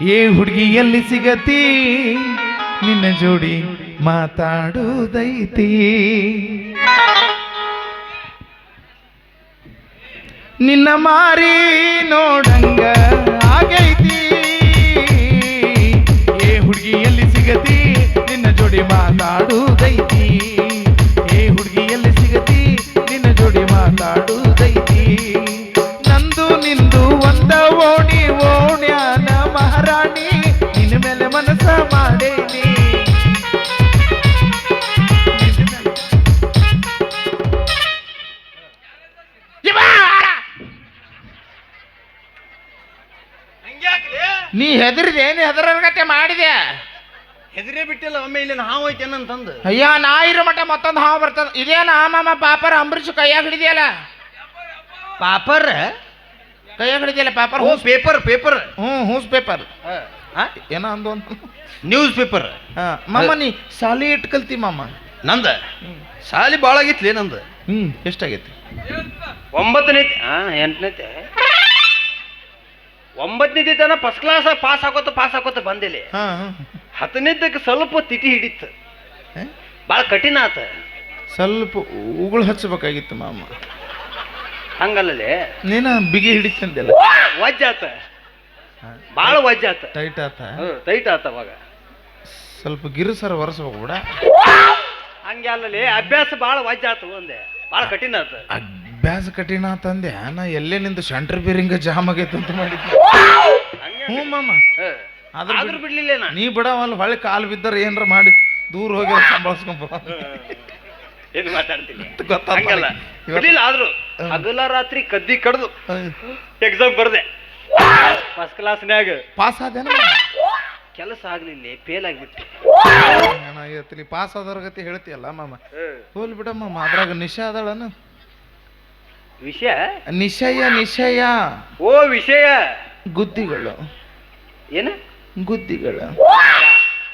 ಏ ಹುಡುಗಿ ಎಲ್ಲಿ ಸಿಗತಿ ನಿನ್ನ ಜೋಡಿ ಮಾತಾಡುವುದೈತಿ. ನಿನ್ನ ಮಾರಿ ನೋಡಂಗ ನೀ ಹೆದರಿದೆ ನೀ ಹೆದರಗತ್ತೆ ಮಾಡಿದೆ. ಹೆದರೇ ಬಿಟ್ಟಿಲ್ಲ ಒಮ್ಮೆ ಇಲ್ಲಿ ಹಾವು ಐತೆ ಅಂತಂದು ಅಯ್ಯ ನಾ ಇರೋ ಮಟ್ಟ ಮತ್ತೊಂದು ಹಾವು ಬರ್ತದ. ಇದೇನ ಮಾಮ ಪಾಪರ ಅಂಬರೀಷ್ ಕೈಯಾಗ ಹಿಡಿದಿಯಲ್ಲ? ಪಾಪರ್? ಕೈಯಾಗ ಹಿಡಿದಿಯಲ್ಲ ಪಾಪರ್? ಹೂಸ್ ಪೇಪರ್ ಪೇಪರ್. ಹ್ಞೂ ಹೂಸ್ ಪೇಪರ್. ಏನೋ ಅಂದು ಅಂತ. News paper. ಹಾ ಮಾಮ ನೀ ಸಾಲಿ ಇಟ್ಟು ಕಲ್ತಿ ಮಾಮ. ನಂದ? ಸಾಲಿ ಭಾಳ ಆಗಿತ್ಲಿ ನಂದು? ಹ್ಞೂ ಎಷ್ಟಾಗೈತಿ? ಒಂಬತ್ತನೇ ಹಾಂ ಎಂಟನೇತೆ. ಒಂಬತ್ತನೇ ತನ ಫಸ್ಟ್ ಕ್ಲಾಸ್ ಪಾಸ್ ಆಗೋತ ಪಾಸ್ ಆಗೋತ ಬಂದಿಲ್ಲ. ಹಾ ಹತ್ತನೇದಕ್ಕೆ ಸ್ವಲ್ಪ ತಿಟಿ ಹಿಡಿತು. ಭಾಳ ಕಠಿಣ ಆತ. ಸ್ವಲ್ಪ ಉಗುಳು ಹಚ್ಚಬೇಕಾಗಿತ್ತು ಮಾಮ. ಹಂಗಲ್ಲೇ ನೀನ ಬಿಗಿ ಹಿಡಿತಂದಿಲ್ಲ. ವಜ್ಜ ಆತ. ಭಾಳ ವಜ್ಜ ಆತ. ಟೈಟ್ ಆತ? ಟೈಟ್ ಆತ ಅವಾಗ. ಸ್ವಲ್ಪ ಗಿರುಸರ ಒರೆಸ್ಬೇಕು ಬಿಡ. ಹಂಗೆ ಅಲ್ಲಲ್ಲಿ ಅಭ್ಯಾಸ ಭಾಳ ವಜ್ಜ ಆತು ಒಂದೇ ಭಾಳ ಕಠಿಣ ಆತ. ಅಭ್ಯಾಸ ಕಠಿಣ ತಂದೆ ನಾ ಎಲ್ಲೇ ನಿಂದು ಶಂಟ್ರ್ ಬೀರಿಂಗ ಜಾಮ್ ಆಗೈತೆ ಅಂತ ಮಾಡಿದ್ದೆ ಹ್ಞೂ ಮಾಮ. ಆದ್ರೂ ಬಿಡ್ಲಿಲ್ಲ ನಾ ನೀ ಬಿಡವಲ್ಲ ಹೊಳೆ ಕಾಲು ಬಿದ್ದರೆ ಏನಾರ ಮಾಡಿ ದೂರ ಹೋಗಿ ಸಂಭಾಳಿಸ್ಕೊಂಡ್ ಬರೋ ಏನು ಮಾತಾಡ್ತೀನಿ? ಹಂಗಲ್ಲ. ಬಿಡ್ಲಿಲ್ಲ ಆದ್ರೂ. ಹಗಲ ರಾತ್ರಿ ಕದ್ದಿ ಕಡ್ದು ಎಕ್ಸಾಮ್ ಬರ್ದೆ. ಫಸ್ಟ್ ಕ್ಲಾಸ್ನ್ಯಾಗ ಪಾಸ್ ಆದೇನ ಕೆಲಸ ಆಗ್ಲಿಲ್ಲ ಫೇಲ್ ಆಗ್ಬಿಟ್ಟು. ಏನಾಗೈತಿ ಪಾಸ್ ಆದವ್ರ ಗತಿ ಹೇಳ್ತೀಯಲ್ಲ ಮಾಮ? ಹೋಲ್ ಬಿಡಮ್ಮ ಅದ್ರಾಗ ನಿಶಾ ಅದಳನ. ವಿಷಯ? ನಿಶಯ ನಿಶಯ. ಓ ವಿಷಯ. ಗುದ್ದಿಗಳು. ಏನು? ಗುದ್ದಿಗಳು.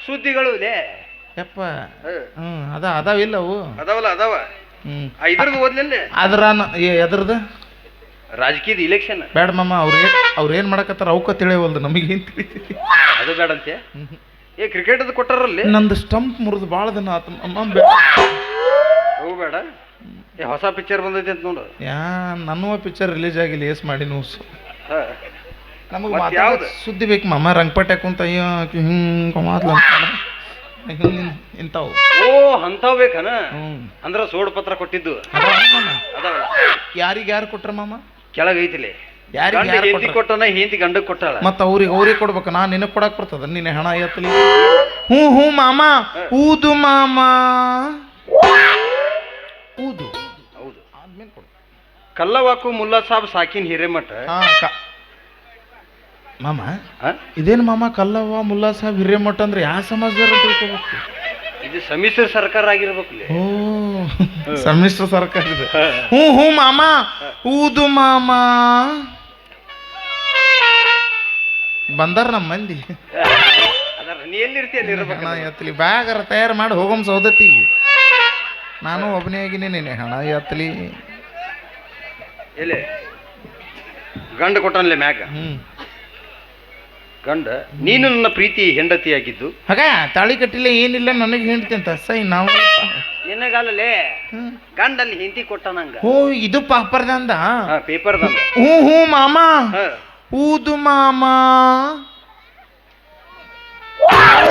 ಸುದ್ದಿಗಳು ಲೇ. ಯಪ್ಪ. ಹ್ಮ್ ಅದ ಅದಾವಿಲ್ಲ ಅವು. ಅದಾವಲ್ಲ ಅದಾವ. ಹ್ಮ್. ಇದ್ರದ್ದು ಓದ್ಲಿಲ್ಲ ಅದ್ರ ಎದ್ರದ? ರಾಜಕೀಯದ ಇಲೆಕ್ಷನ್ ಬೇಡ ಮಾಮ ಅವ್ರ ಅವ್ರ ಏನ್ ಮಾಡಕತ್ತಾರ ಅವಕ್ಕ ತಿಳಿಯವಲ್ದು ನಮಗೆ ಏನ್ ತಿಳಿತೈತಿ ಅದು ಬೇಡಂತೆ. ಏ ಕ್ರಿಕೆಟ್ ಅದು ಕೊಟ್ಟಾರಲ್ಲಿ. ನಂದು ಸ್ಟಂಪ್ ಮುರಿದು ಭಾಳ ದಿನ ಆತು ಅಮ್ಮ ಬೇಡ. ಅವು ಬೇಡ. ಹೊಸ ಪಿಕ್ಚರ್ ಬಂದೈತೆ ಅಂತ ನೋಡು. ಯಾ ನನ್ನವ ಪಿಕ್ಚರ್ ರಿಲೀಸ್ ಆಗಿಲ್ಲ ಏಸ್ ಮಾಡಿ ನೋಸು. ನಮಗೆ ಯಾವ್ದು? ಸುದ್ದಿ ಬೇಕು ಮಾಮ ರಂಗಪಟ್ಟೆ ಕುಂತ ಅಯ್ಯೋ ಹಿಂಗೆ ಮಾತ್ಲ ಇಂಥವು. ಓ ಅಂಥವು ಬೇಕನ? ಅಂದ್ರ ಸೋಡ್ ಪತ್ರ ಕೊಟ್ಟಿದ್ದು. ಯಾರಿಗೆ ಯಾರು ಕೊಟ್ರ ಮಾಮ? ಕೆಳಗೈತಿಲಿ ಯಾರಿಗೆ ಹೆಂಡತಿ ಕೊಟ್ಟನ ಹೆಂಡತಿ ಗಂಡಕ್ಕೆ ಕೊಟ್ಟಾಳ. ಮತ್ತ ಅವ್ರಿಗೆ ಅವ್ರಿಗೆ ಕೊಡ್ಬೇಕು. ನಾ ನಿನಗೆ ಕೊಡಕ್ಕೆ ಬರ್ತದ. ನಿನ್ನ ಹಣ ಎತ್ತಲಿ. ಹ್ಞೂ ಹ್ಞೂ ಮಾಮ. ಊದು ಮಾಮ. ಊದು. ಕಲ್ಲವಾಕು ಮುಲ್ಲಾ ಸಾಬ್ ಸಾಕಿನ್ ಹಿರೇಮಠ. ಹಾ ಕ ಮಾಮ ಆ? ಇದೇನು ಮಾಮ ಕಲ್ಲವ್ವ ಮುಲ್ಲಾ ಸಾಬ್ ಹಿರೇಮಠ ಅಂದ್ರೆ ಯಾವ ಸಮಾಜದವ್ರು ಅಂತ ತಿಳ್ಕೊಬೇಕು? ಇದು ಸಮ್ಮಿಶ್ರ ಸರ್ಕಾರ ಆಗಿರ್ಬೇಕು ಓ ಸಮ್ಮಿಶ್ರ ಸರ್ಕಾರ ಇದೆ. ಹ್ಞೂ ಹ್ಞೂ ಮಾಮ ಊದು ಮಾಮ. ಬಂದಾರ ನಮ್ಮ ಮಂದಿ ಅದರ ನೀ ಎಲ್ಲಿರ್ತೀಯ ಅಲ್ಲಿ ಇರ್ಬೇಕು? ಹಣ ಎತ್ತಲಿ ಬ್ಯಾಗರ ತಯಾರು ಮಾಡಿ ಹೋಗಮ್ ಸೌದತ್ತಿಗೆ. ನಾನು ಒಬ್ಬನೇ ಆಗಿನಿ ನೀನೆ ಹಣ ಎತ್ತಲಿ ಎಲ್ಲಿ ಗಂಡ ಕೊಟ್ಟನ್ಲೆ ಮ್ಯಾಗ. ಹ್ಮ್. ಗಂಡ ನೀನು ನನ್ನ ಪ್ರೀತಿ ಹೆಂಡತಿಯಾಗಿದ್ದು. ಹಾಗ ತಾಳಿ ಕಟ್ಟಿಲ್ಲ ಏನಿಲ್ಲ ನನಗೆ ಹೆಂಡತಿ ಅಂತ ಸೈ ನಾವು ನಿನಗಲ್ಲೇ. ಗಂಡಲ್ಲಿ ಹೆಂಡತಿ ಕೊಟ್ಟನಂಗ ಓ ಇದು ಪಾಪರ್ದಂದ ಪೇಪರ್ ಪೇಪರ್ದಂದ ಹ್ಞೂ ಹ್ಞೂ ಮಾಮ. ಹೂದು ಊದು ಮಾಮ. ಬಹಳ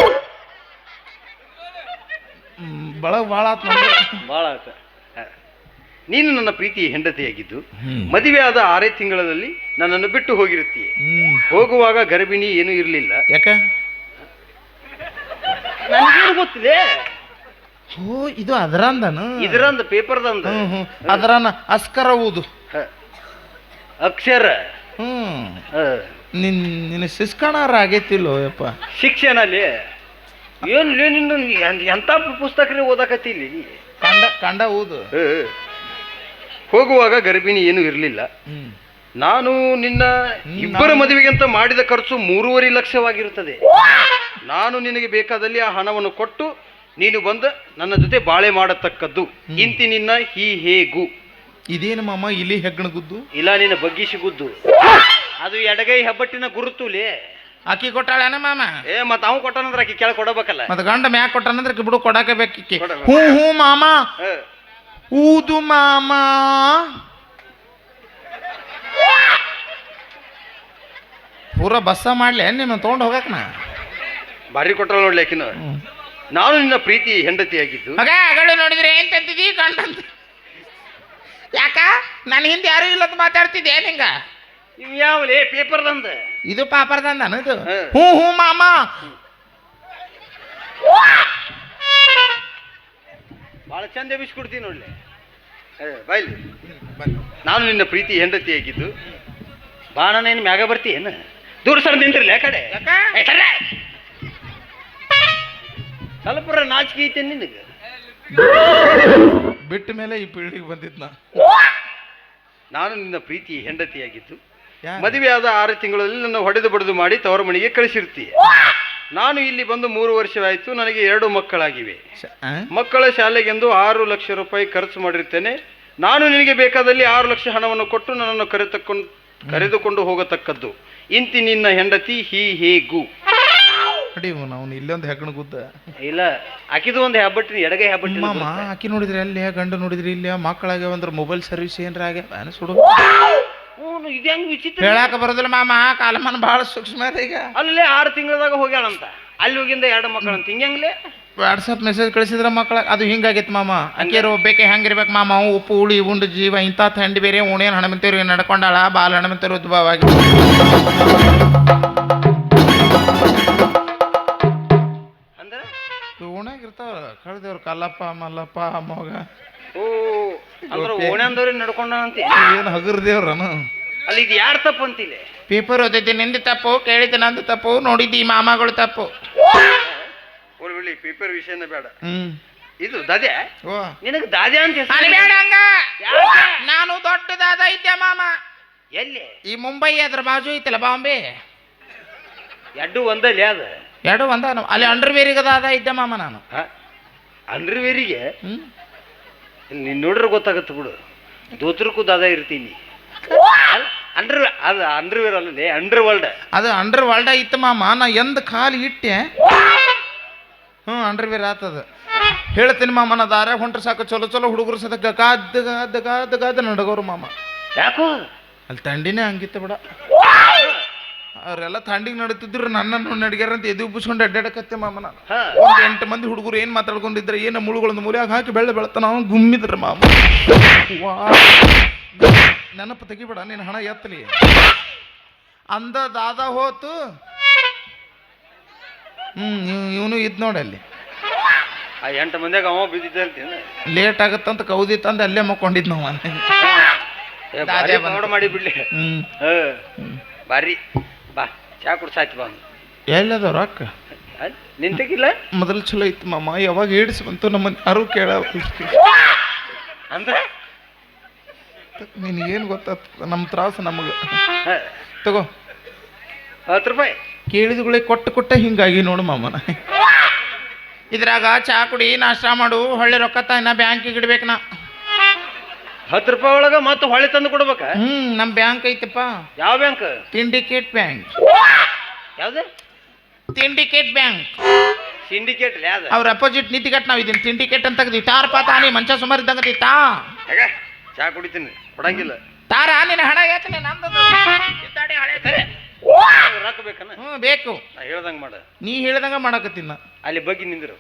ಬಳಗ ಭಾಳ ಆತ್ ನಮ್ದು. ಭಾಳ ಆತ. ನೀನು ನನ್ನ ಪ್ರೀತಿ ಹೆಂಡತಿಯಾಗಿದ್ದು ಹ್ಮ್. ಮದುವೆ ಆದ ಆರೇ ತಿಂಗಳಲ್ಲಿ ನನ್ನನ್ನು ಬಿಟ್ಟು ಹೋಗಿರುತ್ತೀಯ. ಹೋಗುವಾಗ ಗರ್ಭಿಣಿ ಏನೂ ಇರಲಿಲ್ಲ. ಯಾಕ? ನನಗೇನು ಗೊತ್ತಿದೆ? ಓ ಇದು ಅದರಂದನ? ಇದರಂದ ಪೇಪರ್ದಂದ. ಅದರನ ಅಸ್ಕರ ಓದು ಅಕ್ಷರ. ಹ್ಮ್. ನಿನ್ ನಿನ್ನ ಸಿಸ್ಕಣಾರ ಆಗೈತಿಲ್ಲೋ ಯಪ್ಪ. ಶಿಕ್ಷಣ ಅಲ್ಲಿ ಏನು ನಿನ್ನ ಎಂತ ಪುಸ್ತಕ ಓದಾಕತ್ತಿ ಇಲ್ಲಿ? ಕಂಡ ಕಂಡ ಓದು. ಹೋಗುವಾಗ ಗರ್ಭಿಣಿ ಏನು ಇರಲಿಲ್ಲ. ನಾನು ನಿನ್ನ ಇಬ್ಬರ ಮದುವೆಗಂತ ಮಾಡಿದ ಖರ್ಚು ಮೂರುವರೆ ಲಕ್ಷವಾಗಿರುತ್ತದೆ. ನಾನು ನಿನಗೆ ಬೇಕಾದಲ್ಲಿ ಆ ಹಣವನ್ನು ಕೊಟ್ಟು ನೀನು ಬಂದ ನನ್ನ ಜೊತೆ ಬಾಳೆ ಮಾಡತಕ್ಕದ್ದು. ಇಂತಿ ನಿನ್ನ ಹೀ ಹೇಗು. ಇದೇನು ಮಾಮ ಇಲ್ಲಿ ಹೆಗ್ಗಣ ಗುದ್ದು? ಇಲ್ಲ ನಿನ್ನ ಬಗ್ಗಿಸಿ ಗುದ್ದು. ಅದು ಎಡಗೈ ಹೆಬ್ಬಟ್ಟಿನ ಗುರುತುಲೇ. ಆಕಿ ಕೊಟ್ಟಾಳೇನ ಮಾಮ? ಏ ಮತ್ತ ಅವ್ ಕೊಟ್ಟನಂದ್ರ ಆಕಿ ಕೇಳ ಕೊಡಬೇಕಲ್ಲ. ಮತ್ ಗಂಡ ಮ್ಯಾಕ್ ಕೊಟ್ಟನಂದ್ರ ಬಿಡು ಕೊಡಾಕ ಬೇಕಿಕ್ಕಿ. ಹ್ಞೂ ಹ್ಞೂ ಮಾಮ. ಊದು ಮಾಮ. ಪೂರ ಬಸ್ಸ ಮಾಡ್ಲಿ ನಿಮ್ಮನ್ನು ತೊಗೊಂಡು ಹೋಗಕ್ನ ಬಾರಿ ಕೊಟ್ಟಳ ನೋಡ್ಲಿ ಆಕಿನ. ನಾನು ನಿನ್ನ ಪ್ರೀತಿ ಹೆಂಡತಿಯಾಗಿದ್ದು ಮಗ ಅಗಳು ನೋಡಿದ್ರೆ ಏನ್ ತಂತಿದಿ ಗಂಡಂತ ಯಾಕ? ನನ್ನ ಹಿಂದೆ ಯಾರು ಇಲ್ಲ ಅಂತ ಮಾತಾಡ್ತಿದ್ದೆ ನಿಂಗ ಇವ್ ಯಾವಲೇ? ಪೇಪರ್ದಂದ ಇದು ಪಾಪರ್ದಂದ ಇದು. ಹ್ಞೂ ಹ್ಞೂ ಮಾಮ. ಭಾಳ ಚಂದ ಎಬ್ಬಿಸ್ಕೊಡ್ತೀನಿ ನೋಡ್ಲಿ. ಬೈಲಿ. ನಾನು ನಿನ್ನ ಪ್ರೀತಿ ಹೆಂಡತಿಯಾಗಿದ್ದು ಬಾಣನೇನು ಮ್ಯಾಗ ಬರ್ತೀಯೇನು? ದೂರ ಸರ್ ನಿಂತಿರ್ಲಿ ಆ ಕಡೆ. ಯಾಕ? ಏ, ಸರ್ರೆ. ಸ್ವಲ್ಪ ನಾಚಿಕೆ ಐತೆ ನಿನಗೆ? ಬಿಟ್ಟ ಮೇಲೆ ಈ ಪೀಳಿಗೆ ಬಂದಿದ್ ನಾ ನಾನು ನಿನ್ನ ಪ್ರೀತಿ ಹೆಂಡತಿಯಾಗಿದ್ದು ಮದುವೆಯಾದ ಮದುವೆ ಆದ ಆರು ತಿಂಗಳಲ್ಲಿ ನನ್ನ ಹೊಡೆದು ಬಡಿದು ಮಾಡಿ ತವರ ಮನೆಗೆ ಕಳಿಸಿರ್ತೀಯ. ನಾನು ಇಲ್ಲಿ ಬಂದು ಮೂರು ವರ್ಷವಾಯಿತು ನನಗೆ ಎರಡು ಮಕ್ಕಳಾಗಿವೆ. ಶ- ಮಕ್ಕಳ ಶಾಲೆಗೆಂದು ಆರು ಲಕ್ಷ ರೂಪಾಯಿ ಖರ್ಚು ಮಾಡಿರ್ತೇನೆ. ನಾನು ನಿನಗೆ ಬೇಕಾದಲ್ಲಿ ಆರು ಲಕ್ಷ ಹಣವನ್ನು ಕೊಟ್ಟು ನನ್ನನ್ನು ಕರೆತಕೊಂಡು ಕರೆದುಕೊಂಡು ಹೋಗತಕ್ಕದ್ದು. ಇಂತಿ ನಿನ್ನ ಹೆಂಡತಿ ಹೀ ಹೇಗು ನೋಡಿ ಅವನು ಇಲ್ಲೊಂದು ಹೆಗ್ಗಣ ಗುದ್ದ. ಇಲ್ಲ ಆಕಿದು ಒಂದು ಹ್ಯಾಬಿಟ್ ಎಡಗೈ ಹ್ಯಾಬಿಟ್ ಮಾಮ. ಆಕಿ ನೋಡಿದ್ರಿ ಅಲ್ಲಿ ಗಂಡು ನೋಡಿದ್ರಿ ಇಲ್ಲಿ ಮಕ್ಕಳಾಗ್ಯಾವ ಅಂದ್ರೆ ಮೊಬೈಲ್ ಸರ್ವಿಸ್ ಏನ್ರ ಆಗ್ಯಾವ? ಸುಡು. ಹ್ಞೂ ಇದು ಹೆಂಗ್ ವಿಚಿತ್ರ ಹೇಳಾಕ ಬರೋದಿಲ್ಲ ಮಾಮ ಕಾಲಮಾನ ಬಹಳ ಸೂಕ್ಷ್ಮ ಅದ ಈಗ. ಅಲ್ಲೇ ಆರು ತಿಂಗಳದಾಗ ಹೋಗ್ಯಾಳಂತ. ಅಲ್ಲಿ ಹೋಗಿಂದ ಎರಡು ಮಕ್ಕಳಂತ. ಹಿಂಗಂಗ್ಲೆ ವಾಟ್ಸಪ್ ಮೆಸೇಜ್ ಕಳಿಸಿದ್ರ ಮಕ್ಕಳ ಅದು ಹಿಂಗಾಗಿತ್ತು ಮಾಮ. ಅಕ್ಕಿಯರು ಬೇಕೆ ಹೆಂಗಿರ್ಬೇಕು ಮಾಮ ಅವು ಉಪ್ಪು ಹುಳಿ ಉಂಡು ಜೀವ ಇಂಥ ಥಂಡಿ ಬೇರೆ ಉಣೇನು ಹಣಮಂತೇವ್ರಿಗೆ ನಡ್ಕೊಂಡಾಳ ಬಾಲ ಹಣಮಂತೇವ್ರು ಉದ್ಭವವಾಗಿ ಅಂದ್ರೆ? ಉಣಾಗಿರ್ತಾವ ಕಳ್ದೇವ್ರು ಕಲ್ಲಪ್ಪ ಮಲ್ಲಪ್ಪ ಮಗ. ಅಂದ್ರೆ ನಡ್ಕೊಂಡಂತ ಏನು ಹಗರ್ದೇವ್ರನು ಅಲ್ಲಿ ಇದು ಯಾರು ತಪ್ಪು ಅಂತಿಲ್ಲ ಪೇಪರ್ ಓದೈತಿ ನಿಂದ ತಪ್ಪು ಕೇಳಿದ ನಂದು ತಪ್ಪು ನೋಡಿದ್ದಿ ಈ ಮಾಮಗಳು ತಪ್ಪು. ಪೇಪರ್ ವಿಷಯನ ಬೇಡ. ಹ್ಮ್. ಇದು ದಾದೆ ಓ. ನಿನಗೆ ದಾದೆ ಅಂತ ಹೆಸರು ಹಂಗ. ಯಾಕೆ? ನಾನು ದೊಡ್ಡದಾದ ಇದ್ದೆ ಮಾಮ? ಎಲ್ಲಿ? ಈ ಮುಂಬೈ ಅದ್ರ ಬಾಜು ಐತಲ್ಲ ಬಾಂಬೆ? ಎಡ್ಡು ಒಂದಲ್ಲಿ ಅದ. ಎರಡು ಒಂದ ಅಲ್ಲಿ ಅಂಡರ್ವೇರಿಗದಾದ ಇದ್ದೆ ಮಾಮ ನಾನು? ಅಂಡರ್ವೇರಿಗೆ? ಹ್ಮ್. ನೀನ್ ನೋಡ್ರೆ ಗೊತ್ತಾಗತ್ತೆ ಬಿಡು. ದೋತ್ರಕ್ಕೂ ದಾದ ಇರ್ತೀನಿ. ಅಂಡರ್ ಅದು ಅಂಡರ್ವೇರ್ ಅಲ್ಲದೆ ಅಂಡರ್ ವರ್ಲ್ಡ್ ಅದು ಅಂಡರ್ ವರ್ಲ್ಡ್ ಇತ್ತು ಮಾಮ ನಾ ಎಂದ ಕಾಲು ಇಟ್ಟೆ. ಹ್ಞೂ ಅಂಡರ್ವೇರ್ ಆತದ. ಹೇಳ್ತೀನಿ ಮಾಮ ನಾ ದಾರ್ಯಾಗ ಹೊಂಟ್ರೆ ಸಾಕು ಚಲೋ ಚಲೋ ಹುಡುಗರು ಸದ ಗದ್ದ ಗದ್ದ ಗದ್ದ ಗದ್ದ ನಡಗೋರು ಮಾಮ. ಯಾಕೋ? ಅಲ್ಲಿ ತಂಡಿನೇ ಹಂಗಿತ್ತು ಬಿಡ. ಅವರೆಲ್ಲ ಥಂಡಿಗೆ ನಡೀತಿದ್ರು ನನ್ನನ್ನು ನಡಿಗ್ಯಾರ ಅಂತ ಎದೆ ಉಬ್ಬಿಸ್ಕೊಂಡು ಅಡ್ಡಾಡಕತ್ತೆ ಮಾಮ ನಾನು ಹಾ. ಒಂದು ಎಂಟು ಮಂದಿ ಹುಡುಗರು ಏನು ಮಾತಾಡ್ಕೊಂಡಿದ್ರೆ ಏನು ಮುಳುಗಳೊಂದು ಮೂಲ್ಯಾಗ ಹಾಕಿ ಬೆಳ್ಳ ಬೆಳತಾನ ಅವ್ನು ಗುಮ್ಮಿದ್ರ ಮಾಮ. ನೆನಪು ತೆಗಿಬೇಡ ನೀನು ಹಣ ಎತ್ತಲಿ. ಅಂದ ದಾದ ಹೋತು. ಹ್ಞೂ ಇವನು ಇದ್ ನೋಡಿ ಅಲ್ಲಿ. ಆ ಎಂಟು ಮಂದಿಯಾಗ ಅವ ಲೇಟ್ ಆಗತ್ತಂತ ಕೌದಿ ತಂದು ಅಲ್ಲೇ ಮಕ್ಕೊಂಡಿದ್ ನಾವು ಮಾಡಿ ಬಿಡ್ಲಿ. ಹ್ಞೂ ಹ. ಬಾರಿ ಬಾ ಚಾ ಕುಡ್ಸಾಯ್ತು ಬಾ. ಎಲ್ಲದ ರೊಕ್ಕ? ನಿಂತಿಲ್ಲ ಮೊದಲು ಚಲೋ ಇತ್ತು ಮಾಮ ಯಾವಾಗ ಏಡ್ಸ್ ಬಂತು ನಮ್ಮನ್ನ ಯಾರು ಕೇಳ ಅಂದ್ರೆ? ನಿನಗೇನು ಗೊತ್ತಾಗ್ತದ ನಮ್ಮ ತ್ರಾಸ ನಮಗೆ. ತಗೋ. ಹತ್ತು ರೂಪಾಯಿ. ಕೇಳಿದಗಳೇ ಕೊಟ್ಟು ಕೊಟ್ಟ ಹಿಂಗಾಗಿ ನೋಡು ಮಾಮನ ಇದ್ರಾಗ ಚಾ ಕುಡಿ ನಾಷ್ಟ ಮಾಡು ಹೊಳ್ಳಿ ರೊಕ್ಕ ತ ಬ್ಯಾಂಕಿಗೆ ಇಡ್ಬೇಕು ನಾ. ಹತ್ತು ರೂಪಾಯಿ ಒಳಗ ಮತ್ತೆ ಹೊಳೆ ತಂದು ಕೊಡ್ಬೇಕ? ಹ್ಮ್ ನಮ್ಮ ಬ್ಯಾಂಕ್ ಐತಪ್ಪ. ಯಾವ ಬ್ಯಾಂಕ್ ಸಿಂಡಿಕೇಟ್ ಬ್ಯಾಂಕ್ ಯಾವ್ದು? ಸಿಂಡಿಕೇಟ್ ಬ್ಯಾಂಕ್ ಸಿಂಡಿಕೇಟ್ ಯಾವ್ದು? ಅವ್ರ ಅಪೋಸಿಟ್ ನೀತಿಗಟ್ ನಾವು ಇದೀನಿ. ಸಿಂಡಿಕೇಟ್ ಅಂತ ತೆಗ್ದಿ ಪಾತ ನೀ ಮಂಚ ಸುಮಾರು ಇದ್ದಂಗ ತಾ ಹೇಗ? ಚಾ ಕುಡಿತೀನಿ ಕೊಡಂಗಿಲ್ಲ. ತಾರ ನಿನ್ನ ಹಣ ಏತನೆ ನಂದು ಕಿತ್ತಾಡಿ ಹಳೆ. ರೊಕ್ಕ ಬೇಕನ? ಹ್ಞೂ ಬೇಕು. ನಾ ಹೇಳ್ದಂಗ ಮಾಡ. ನೀ ಹೇಳ್ದಂಗ ಮಾಡಕತ್ತಿನ ಅಲ್ಲಿ ಬಗ್ಗಿ ನಿಂದ್ರು.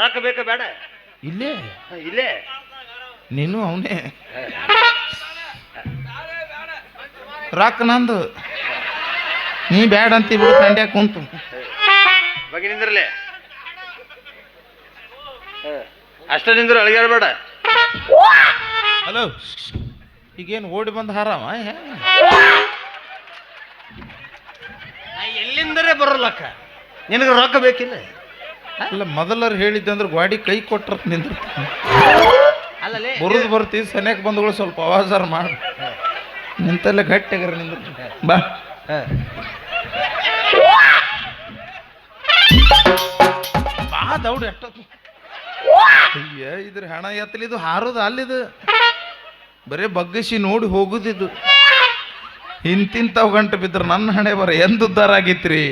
ರೊಕ್ಕ ಬೇಕಾ ಬೇಡ? ಇಲ್ಲೇ. ಇಲ್ಲೇ. ನೀನು ಅವನೇ. ರಾಕ್ ರೊಕ್ಕ ನಂದು. ನೀ ಬ್ಯಾಡ ಅಂತ ಬಿಡು ತಂಡ್ಯಾಗ ಕುಂತು. ಬಗ್ಗೆ ನಿಂದ್ರಲೇ? ಅಷ್ಟ ನಿಂದ್ರು ಅಳಗ್ಯಾಡ ಹಲೋ ಈಗೇನು ಓಡಿ ಬಂದು ಹಾರಾಮ ಎಲ್ಲಿಂದರೆ ಬರೋಲ್ಲಕ್ಕ ನಿನಗೆ ರೊಕ್ಕ ಬೇಕಿಲ್ಲ? ಅಲ್ಲ ಮೊದಲರು ಹೇಳಿದ್ದಂದ್ರೆ ಗಾಡಿ ಕೈ ಕೊಟ್ರ ನಿಂದಿರ್ತೀನಿ ಅಲ್ಲಲೇ ಬರುದು ಬರ್ತಿ ಸನೇಕ್ ಬಂದುಗಳು ಸ್ವಲ್ಪ ಅವಾಜಾರ ಮಾಡು. ನಿಂತಲ್ಲೇ ಗಟ್ಟಿಯಾಗಾರ ನಿಂದ ಬಾ. ಬಾ ದೌಡ್ ಎಷ್ಟೊತ್ತು ಅಯ್ಯ ಇದ್ರ ಹಣ ಎತ್ತಲಿದು ಹಾರೋದು ಅಲ್ಲಿದು. ಬರೇ ಬಗ್ಗಿಸಿ ನೋಡಿ ಹೋಗುದಿದು. ಇಂತಿಂತವ್ ಗಂಟೆ ಬಿದ್ರೆ ನನ್ನ ಹಣೆ ಬರ ಎಂದು ಉದ್ದಾರ ಆಗಿತ್ರಿ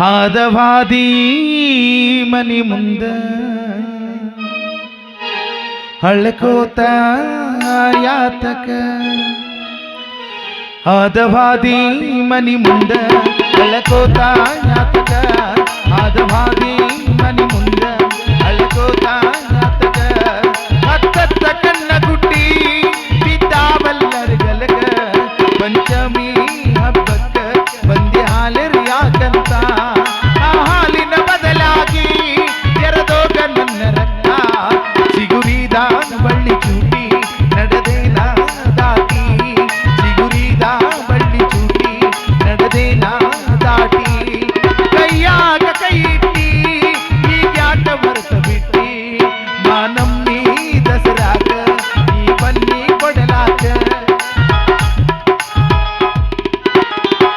ಹಾದವಾದಿ ಮನಿ ಮುಂದ ಹಳ್ಳಕೋತ ಯಾತಕ ಆದವಾದಿ ಮನಿ ಮುಂದ ಹಳ್ಳಕೋತ ಯಾತಕ ಹಳ್ಳಕೋತ